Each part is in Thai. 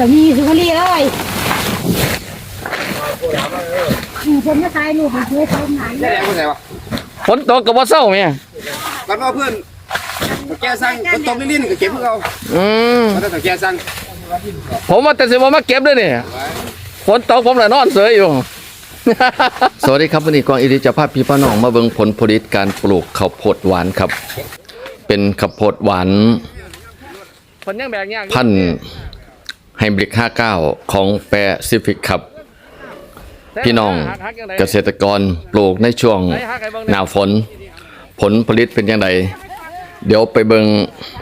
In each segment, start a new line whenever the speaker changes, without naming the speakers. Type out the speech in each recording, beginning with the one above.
ก็มีสุขลีเอ้ยอืมคนมาตายลูกมันเคยทำงาน
แค่ไหนคนไหนวะ
ฝนตกก็บ่เศร้าแม่
กันว่าเพื่อนแกสั่งคนตบลิ้นๆก็เก็บเพื่อเขา
อืม
มันต้องแกสั่ง
ผมว่าแต่สิบ่มาเก็บด้วยนี่ฝนตกผมละนอนเสยอยู่ สวัสดีครับวันนี้กวางอิริจะพาพี่พ่อน้องมาเบิ่งผลผลิตการปลูกข้าวโพดหวานครับ เป็นข้าวโพดหวาน
ผลยังแบกยาก
พันธุ์ ไฮบริด59 ของแปซิฟิกครับ พี่น้องเกษตรกรปลูกในช่วงหน้าฝน ผลผลิตเป็นยังไงเดี๋ยวไปเบิ่ง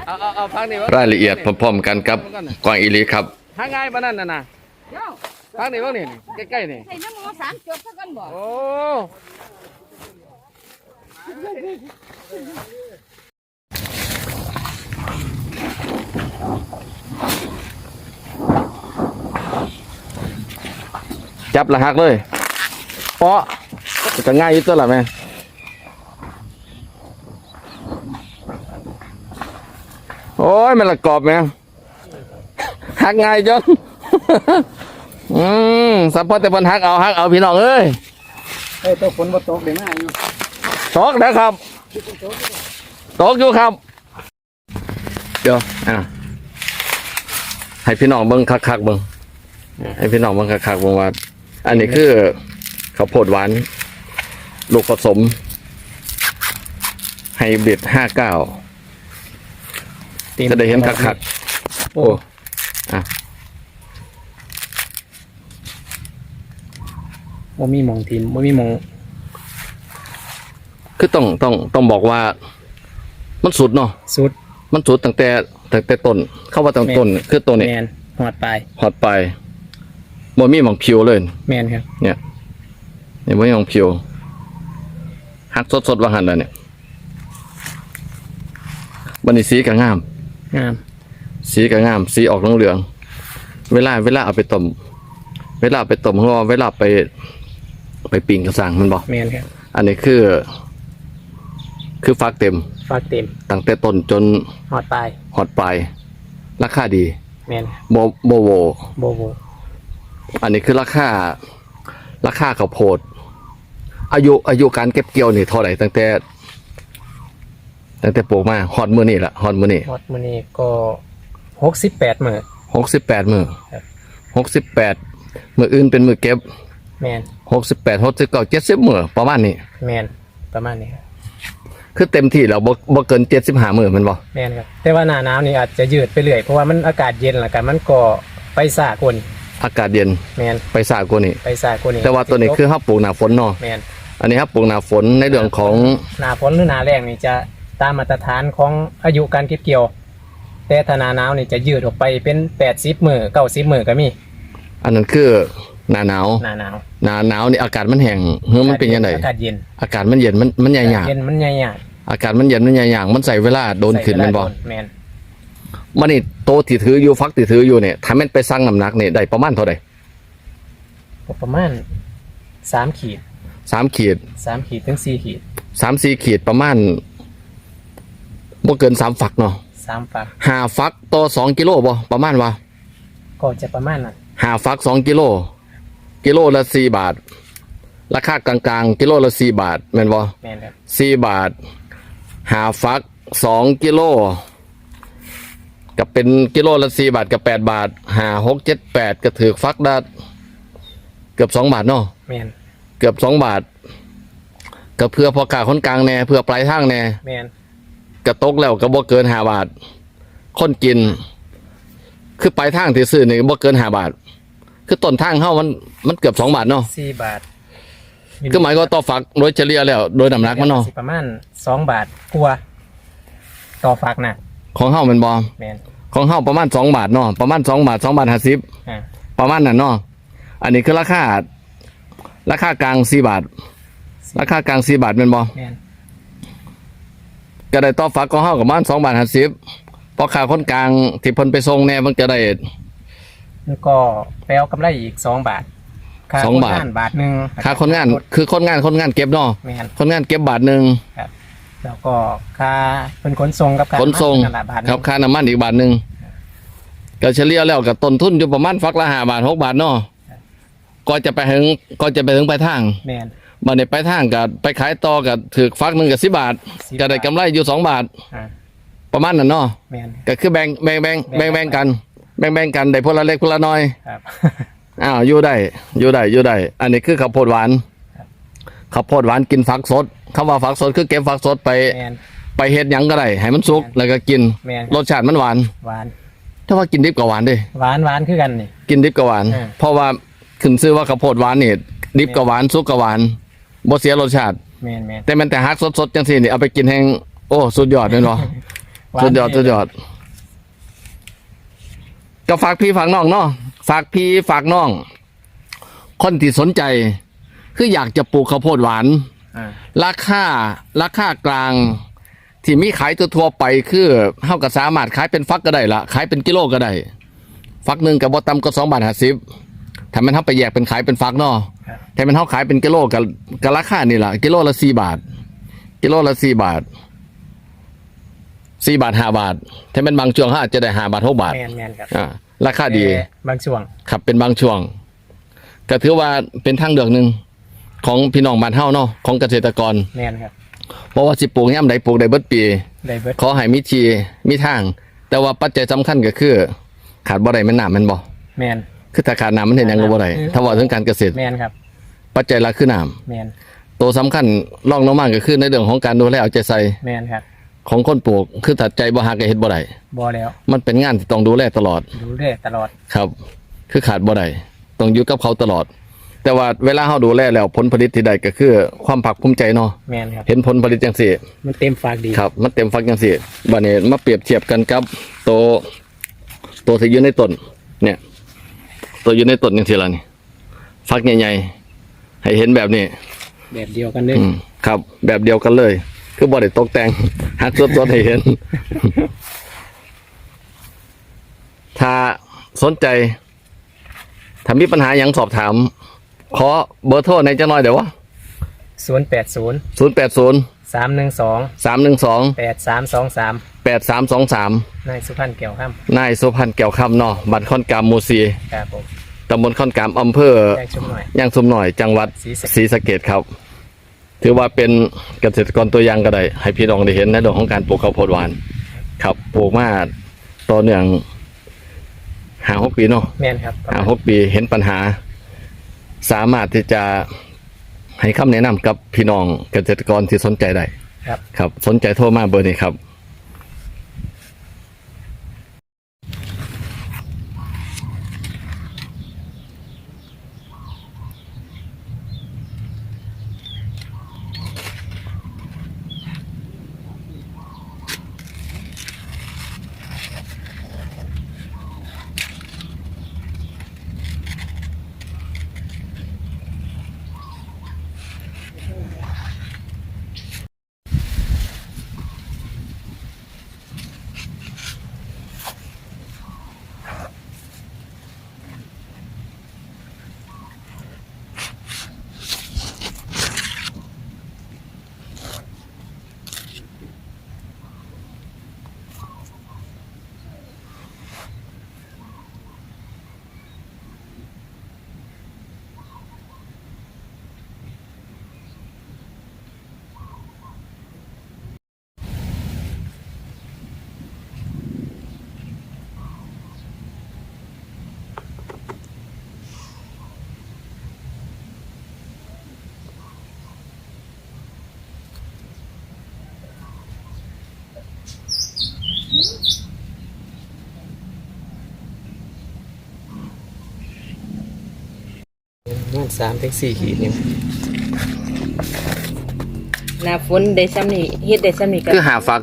เอาเอาเอาพักนี่
รายละเอียดพร้อมๆกันครับกวางอิริครับ
หาง่ายปานนั้นน่ะนะพักนี่พวกนี่ใกล้ๆนี่
ใส่น้ำมันสามจบเท่ากันบ่
โอ้
จับละหักเลยเพราะจะง่ายอยิ่ตัวละแม่โอ้ยมันละกรอบแม่หักง่ายจนอืมสัพพะแต่เพันหักเอาหักเอาพี่น้องเอ้ย
เอ้ยตัวฝนบ่ตกเดี๋ยวมาอยู่
ตกนะครับตกอยู่ครับ เดี๋ยวอะให้พี่น้องเบิ่งคักๆเบิ่งให้พี่น้องเบิ่งคักๆเบิ่งว่า อันนี้คือข้าวโพดหวาน ลูกผสมไฮบริดห้าเก้าจะได้เห็นคักๆโอ้อะ
บ่มีหมองทีมบ่มีหมอง
คือต้องต้องต้องบอกว่า มันสุดเนาะ
สุด
มันสุดตั้งแต่ตั้งแต่ต้น เข้าว่าตั้งแต่ต้น คือตัวนี้
แมนหอดปลาย
หอดไป บ่มีหมองผิวเลย
แมนครับ
เนี่ยนี่บ่มีหมองผิวหักสดๆว่าหันแล้วเนี่ยบันนี้สีก็งาม
งาม
สีก็งาม สีออกเหลืองๆเวลา เวลาเอาไปต้มเวลาเอาไปต้มเพราะว่าเวลาไป ไปปิ้งกระสังมันบอก
แมนครับ
อันนี้คือ คือฟักเต็ม
ฝากเต็ม
ตั้งแต่ต้นจน
หอดปลาย
หอดปลายราคาดี
แมน
โบโบโว
โบโบ
อันนี้คือราคาราคาข้าวโพด อายุอายุการเก็บเกี่ยวนี่เท่าไหร่ตั้งแต่ตั้งแต่ปลูกมาฮอดมื้อนี่ละฮอดมื้อนี่
หอดมื้อนี้ก็68มื้อ
หกสิบแปดมื้อ
ครับ
หกสิบแปดมื้ออื่นเป็นมื้อเก็บ
แมน
หกสิบแปดหกสิบเก้าเจ็ดสิบมื้อประมาณนี้
แมนประมาณนี้ครับ
คือเต็มที่แล้วบ่บ่เกินเจ็ดสิบห้ามื้อแมันบ่
แมนครับแต่ว่าหน้าหนาวนี่อาจจะยืดไปเรื่อยเพราะว่ามันอากาศเย็นแล้วกันมันก็ไปสากน
อากาศเย็น
แมน
ไปสากว่านี้
ไปสากนนี่
แต่ว่าตัวนี้คือเฮาปลูกหน้าฝนเนาะ
แมน
อันนี้ครับปลูกหน้าฝนในเรื่องของ
หนาฝนหรือหนาแรงนี่จะตามมาตรฐานของอายุการเก็บเกี่ยว แต่ถ้าหนาหนาวนี่จะยืดออกไปเป็นแปดสิบมือเก้าสิบมือก็มี
อันนั้นคือหน้าหนาว
หนาหนาว
หน้าหนาวนี่อากาศมันแห้งเฮ้ยมันเป็นยังไง
อากาศเย็น
อากาศมันเย็นมันมันใหญ่ยาก
เย็นมันใหญ่ใหญ่
อากาศมันเย็นมันใหญ่ยากมันใส่เวลาโดนขึ้นแมันบ่
แมน
มันนี่โตที่ถืออยู่ฟักที่ถืออยู่เนี่ยถ้าแม่นไปสั่งน้ำหนักนี่ได้ประมาณเท่าใด
ประมาณสามขีด
สามขีด
สามขีดถึงสี่ขีด
สามสี่ขีดประมาณบ่เกินสามฝักเนาะ
สามฝัก
ห้าฝักต่อสองกิโลบ่ประมาณว่า
ก็จะประมาณนั้น
ห้าฝักสองกิโล กิโลละสี่บาท ราคากลางๆ กิโลละสี่บาทแม่นบ่
แมนครับ
สี่บาทหาฟักสองกิโล กับเป็นกิโลละสี่บาทกับแปดบาทหาหกเจ็ดแปดก็ถือฟักได้เกือบสองบาทเนาะ
แมน
เกือบสองบาท ก็เพื่อพอกาคนกลางแน่เพื่อปลายทางแน่
แมน
กระตกแล้วก็บ่เกินห้าบาท คนกิน คือปลายทางที่ซื้อนี่บ่เกินห้าบาท คือต้นทางเฮามันมันเกือบสองบาทเนาะ
สี่บาท
คือหมายก็ต่อฝักโดยเฉลี่ยแล้ว โดยน้ำหนักมันเนาะ
สิประมาณสองบาทกลัวาต่อฝักนะ
ของเฮาแมันบ่
แมน
ของเฮาประมาณสองบาทเนาะประมาณสองบาทสองบาทห้าสิบ
อ่า
ประมาณนั้นเนาะอันนี้คือราคาราคากลางสี่บาท ราคากลางสี่บาทเป็นบ่
แมน
ก็ได้ต่อฝักของเฮากับประมาณสองบาทห้าสิบพอค่าคนกลางที่เพิ่นไปส่งแน่มันจะได้
แล้วก็ไปเอากำไรอีกสองบาทค่
สองบาท
คนงนบาทหนึ่ง
ค่าคนงาน คือคนงานคนงานเก็บเนาะ
แมน
คนงานเก็บบาทหนึ่ง
แล้วก็ค่าเป็นขนส่งกับค่า
ขนส่ง
น้ำมันนั่นแหละบาทหนึ่ง
ครับค่าน้ำมันอีกบาทหนึ่งก็เฉลี่ยแล้วกับต้นทุนอยู่ประมาณฟักละห้าบาทหกบาทเนาะก็จะไปถึงก็จะไปถึงปลายทาง
แมน
บันนี้ไปลายทางกับไปขายต่อกับถือฟักหนึ่งกับสิบาท
10
ก็ได้กำไรอยู่สองบาท
อ่า
ประมาณนั้นเนาะ
แมน
ก็คือแบ่งแบ่งแบ่งแบ่งแบ่งกัน แบ่งแบ่งกันได้พละเล็กพละน้อย
ครับ
อ้าวอยู่ได้อยู่ได้อยู่ได้ อันนี้คือข้าวโพดหวาน
ครับ
ข้าวโพดหวานกินฟักสด คำว่าฟักสดคือเก็บฟักสดไป
แมน
ไปเฮ็ดหยังก็ได้ให้มันสุกแล้วก็กิน
แมน
รสชาติมันหวาน
หวาน
ถ้าว่ากินดิบก็หวานเด้
หวานหวานคือกันนี่
กินดิบก็หวาน
อ่า
เพราะว่าขึ้นชื่อว่าข้าวโพดหวานนี่ดิบก็หวานสุกก็หวานบ่เสียรสชาติ
แมนแมน
แต่มันแต่ฮักสดๆจังซี่นี่เอาไปกินแห้งโอ้สุดยอดเลยเนาะ
หวาน
สุดยอดสุดยอดก็ฝากพี่ฝากน้องเนาะฝากพี่ฝากน้อง คนที่สนใจ คืออยากจะปลูกข้าวโพดหวาน
อ่า
ราคาราคากลาง ที่มีขายทั่วๆไปคือเฮาก็สามารถขายเป็นฟักก็ได้ละขายเป็นกิโลก็ได้ ฟักหนึ่งกับบ่ต่ำก็สองบาทห้าสิบถ้ามันเฮาไปแยกเป็นขายเป็นฟักเนาะ
ครับ
ถ้ามันเฮาขายเป็นกิโลกับกับราคานี่ล่ะกิโลละสี่บาท กิโลละสี่บาทสี่บาทห้าบาท ถ้าเป็นบางช่วงเฮาอาจจะได้ห้าบาทหกบาท
แมนแมนครับ
อ่าราคาดี
แต่บางช่วง
ครับเป็นบางช่วงก็ถือว่าเป็นทางเลือกหนึ่ง ของพี่น้องบ้านเฮาเนาะของเกษตรกร
แมนครับ
เพราะว่าสิปลูกย่ำใดปลูกได้เบิดปี
ได้เบิด
ขอให้มีทีมีทาง แต่ว่าปัจจัยสำคัญก็คือ ขาดบ่ได้แม่นน้ำแมันบ่
แมน
คือถ้าขาดน้ำมันเห็นหยังก็บ่ได้ถ้าว่าถึงการเกษตร
แมนครับ
ปัจจัยหลักคือน้ำ
แมน
ตัวสำคัญรองลงมาก็คือในเรื่องของการดูแลเอาใจใส่
แมนครับ
ของคนปลูก คือถ้าใจบ่ฮักก็เฮ็ดบ่ได้
บอแล้ว
มันเป็นงานที่ต้องดูแลตลอด
ดูเรื่อยตลอด
ครับ คือขาดบ่ได้ต้องอยู่กับเขาตลอด แต่ว่าเวลาเฮาดูแลแล้วผลผลิตที่ได้ก็คือความภาคภูมิใจเนาะ
แมนครับ
เห็นผลผลิตจังซี่
มันเต็มฝากดี
ครับ มันเต็มฟักจังซี่บัดนี้มาเปรียบเทียบกันกับตัวตัวที่อยู่ในต้นเนี่ย ตัวอยู่ในต้นจังซี่ล่ะนี่ฟักใหญ่ๆให้เห็นแบบนี้
แบบเดียวกันเลย
อืมครับ แบบเดียวกันเลย คือบ่ได้ตกแต่ง หักสดๆให้เห็น ถ้าสนใจ ถ้ามีปัญหาหยังสอบถาม ขอเบอร์โทรในอยจังน้อยเดี๋ยววะ
ศูนย์แปดศูนย์
ศูนย์แปดศูนย์
สามหนึ่งสอง
สามหนึ่งสอง
แปดสามสองสาม
แปดสามสองสาม
นายสุพรรณเกี่ยวข้าม
นายสุพันธ์แก้วคำเนาะบัตรค่อนกามหมูซี
ครับผม
ตำบลค่อนกามอำเภอ
แจ้งชมหน่อย
ย่างสมหน่อยจังหวัด
ศรีสะเกษ
ศรีสะเกดครับ ถือว่าเป็นเกษตรกรตัวอย่างก็ได้ ให้พี่น้องได้เห็นในเรื่องของการปลูกข้าวโพดหวาน ครับปลูกมาต่อเนื่องหาหกปีเนาะ
แมนครับประ
หา
มาณ
หกปีเห็นปัญหา สามารถที่จะให้คำแนะนำกับพี่น้องเกษตรกรที่สนใจได้
ครับ
ครับ สนใจโทรมาเบอร์นี้ครับ
ประมาณสามถึงสี่ขีดนี่
หน้าฝนได้ซ้ำนี่เฮ็ดได้ซ้ำนี่ก็
คือหาฟัก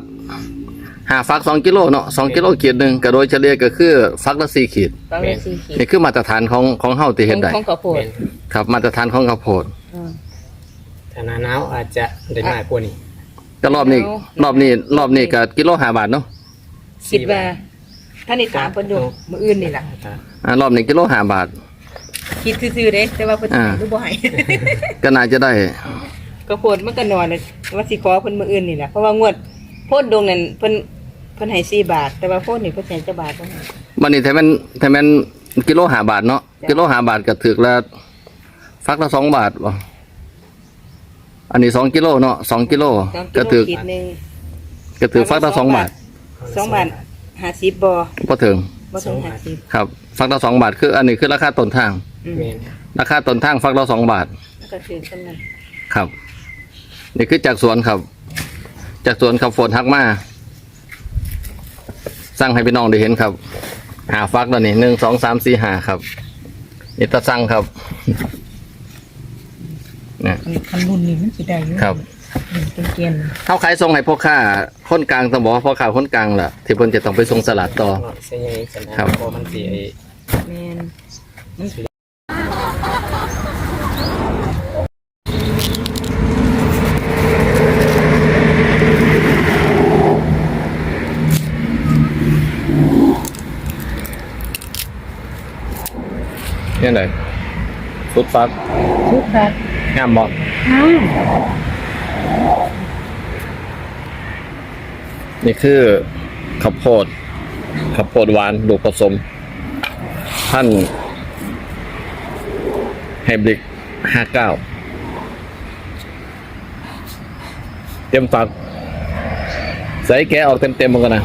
หาฟักสองกิโลเนาะสองกิโลขีดหนึ่งก็โดยเฉลี่ยก็คือฟักละสี่ขีด
ฟังได้สี่ขีด
นี่คือมาตรฐานของของเฮาที่เฮ็ดได้
ของข้าวโพ
แม
ด
น
ครับ มาตรฐานของข้าวโพด
อืม
ถ้าหนาหนาวอาจจะได้มากกว่านี้
ก็รอบนี้
เอา
รอบนี้ รอบนี้ก็กิโลห้าบาทเนาะ
คิดว่าถ้านี่ถามเพิ่นดูมื้ออื่นนี่ล่ะ
ครับ
อ่ารอบนี้กิโลห้าบาท
คิดซื่อๆเด้แต่ว่าเพิ่นสิให้หรือบ่ให้
ก็น่าจะได้
ก็โพดมันก็นอนเลยว่าสิขอเพิ่นมื้ออื่นนี่แหละเพราะว่างวดโพดดงนั่นเพิ่นเพิ่นพิ่นให้สี่บาท แต่ว่าโฟนนี่เพิ่นให้จะบาทบ่ให้
บันนี้แทมันแทมันกิโลหาบาทเนาะกิโลหาบาทก็ถึกละฟักละสองบาทบ่อันนี้สองกิโลเนาะสองกิโล
สองกิ
ก็
โล
ถึก
ขีดหนึง
ก็ถึกฟักละสองบาท
สองบาทห้าสิบบ่
พอถึง
บ่ถึงห้าสิบ
ครับ ฟักละสองบาทคือ อันนี้คือราคาต้นทาง
อืม
แม่น
ราคาต้นทางฟักละสองบาท
แล้วก็ถือกันนั้น
ครับ นี่คือจากสวนครับ จากสวนครับฝนฮักมาสั่งให้พี่น้องได้เห็นครับหาฟักแล้วนี่หนึ่งสองสามสี่หาครับนี่ตาสั่งครับเนี่ย
คันรุ่นนี้มันสิได้อยู่
ครับ
เป็นเกณฑ์
เขาขายส่งให้พ่อค้าคนกลางต้องบอกว่าพ่อค้าคนกลางแหละที่เพิ่นจะต้องไปส่งสลัดต่อ
เนาะใช่ยังไงสันนะครับเพราะมันสิไอ้
แม่นมันสิ
เนี่ยไหนฟุตฟัก
ทุกครับ
งามบอก
อ้าว
นี่คือข้าวโพดข้าวโพดหวานลูกผสมพันไฮบริดห้าเก้าเต็มฝักใส่แกออกเต็มเต็มๆมันกันนะ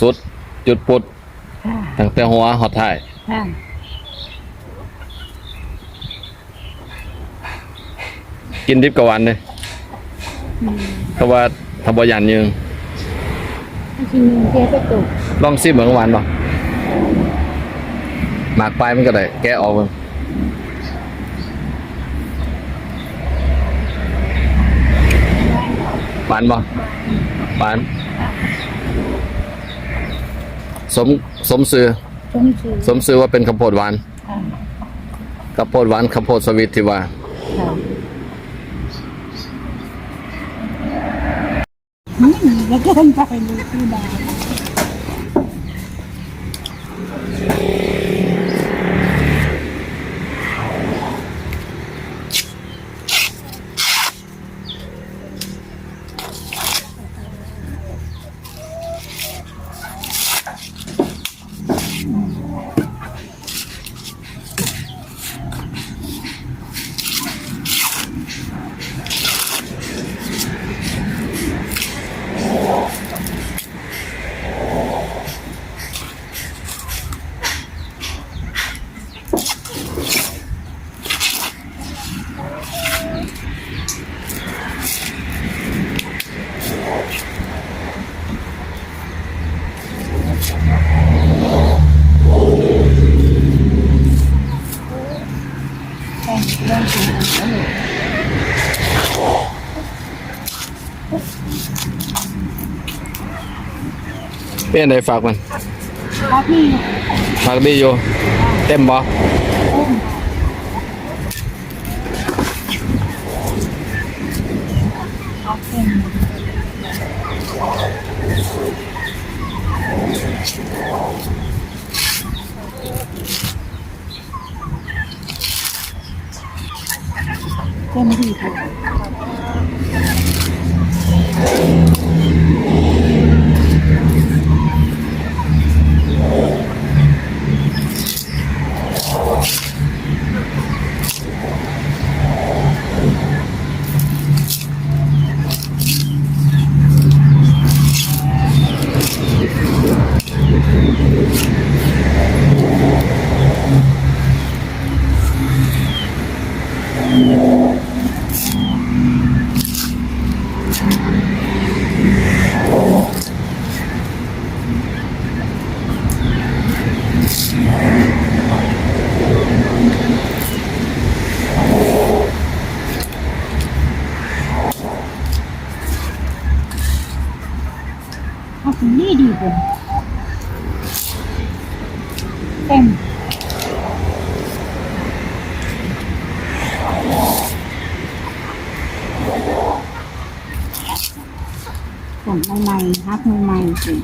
สุด จุดปุดตั้งแต่หัวหอดท้าย
ค่ะ
กินดิบกับหวันเลยเพราะว่าทบยันยืง
จริงๆเจ๊ไปตก
ลองซิมเหมือนหวานป่ะหมากปลายมันก็ได้แกะออกมันหวานป่ะหวาน สมสมซื้อ
ชมชื่อ
สมซื้อว่าเป็นข้าวโพดหวาน
ค่ะ
ข้าวโพดหวานข้าวโพดสวิตที่ว่า
ค่ะแล้วก็ไปดูที่ดาว
เป็นไงฝากมัน
ครับนี่
ฝากดีอยู่ เต็มบ่
ผมใหม่ๆฮักใหม่ๆสิ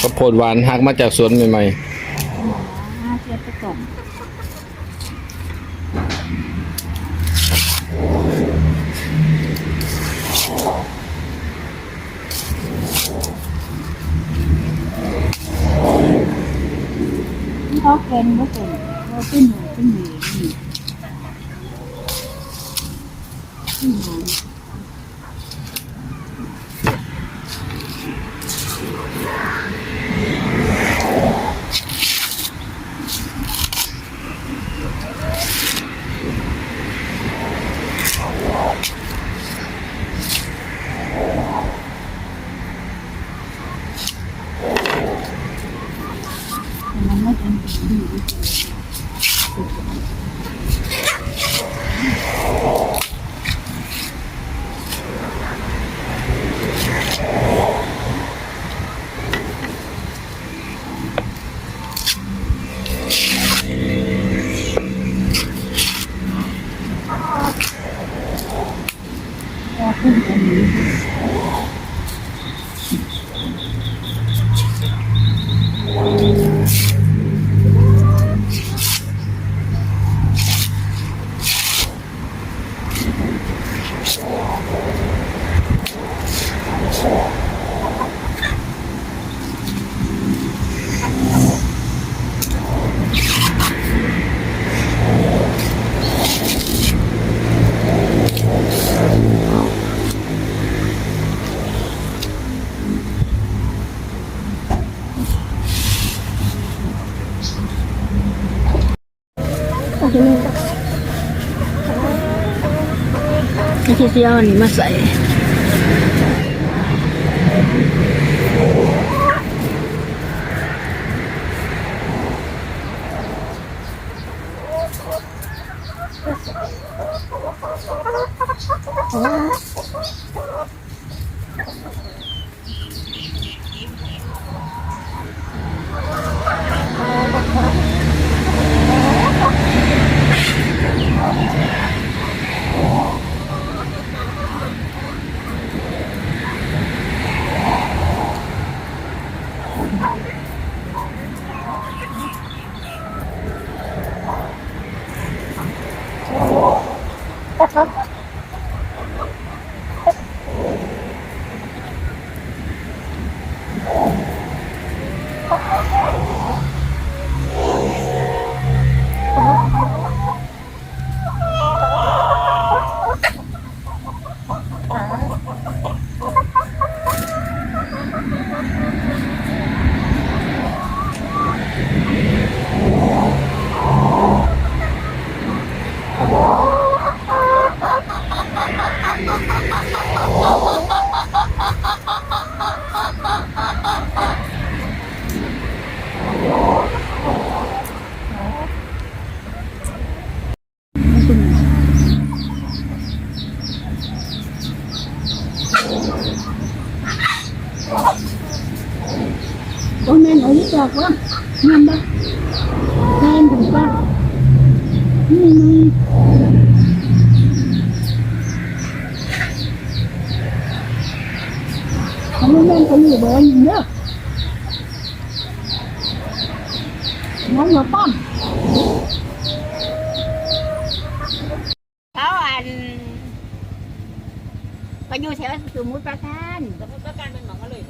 ข้าวโพดหวานหักมาจากสวนใหม่
อ่าเทียบผสม
เขาเป็นก็เป็นเราเป็นหนูเป็นหนูนี่เป็น ไม่
ใช่เมั
นได้แทนถึงว่านี่นี่เขาไม่แม่นเขาอยู่เบอร์ยิงเด้อน้องหัวป้อม
เขาอันไปอยู่แถวสมุทรปราการสมุทรปราการเป็นหมองก็เลย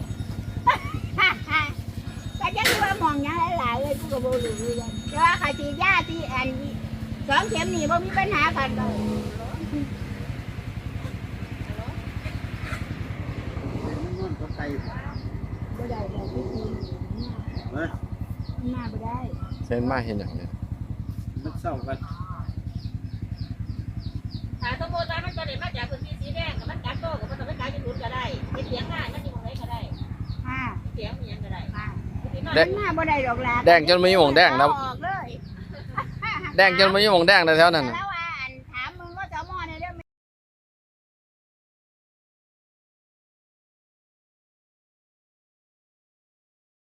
ก็จะดูว่ามองยังหลายๆเลยกูก็บ่รู้เลยแต่ว่าเขาฉีดยาที่อันสองเข็มนี่บ่มีปัญหากันเลย
มันก็ไกล
บ่ได้บ่ได้
เฮ้ย
มาบ่ได้
ๆเส้นมาเห็นอย่างเนี้ย
มันเศร้ากัน
ถ้าสมมติว่ามันจะได้มาจากพื้นที่สีแดงกับมันกัดโตกับมันจะไม่กัดที่ทุนก็ได้เฮ็ดเสียงง่ายมันอยู่ตรงไหนก็ได้
ค่ะ
เสียงมีหยังก็ได้
ค่ะ
ที่มา
แดง
มาบ่ได้ดอกลา
แดงจนไม่มีหม่องแดงแล้ว
ออกเลย
แดงจนไม่มีหมองแดงแต่แถวนั้นน่ะ
แล้ว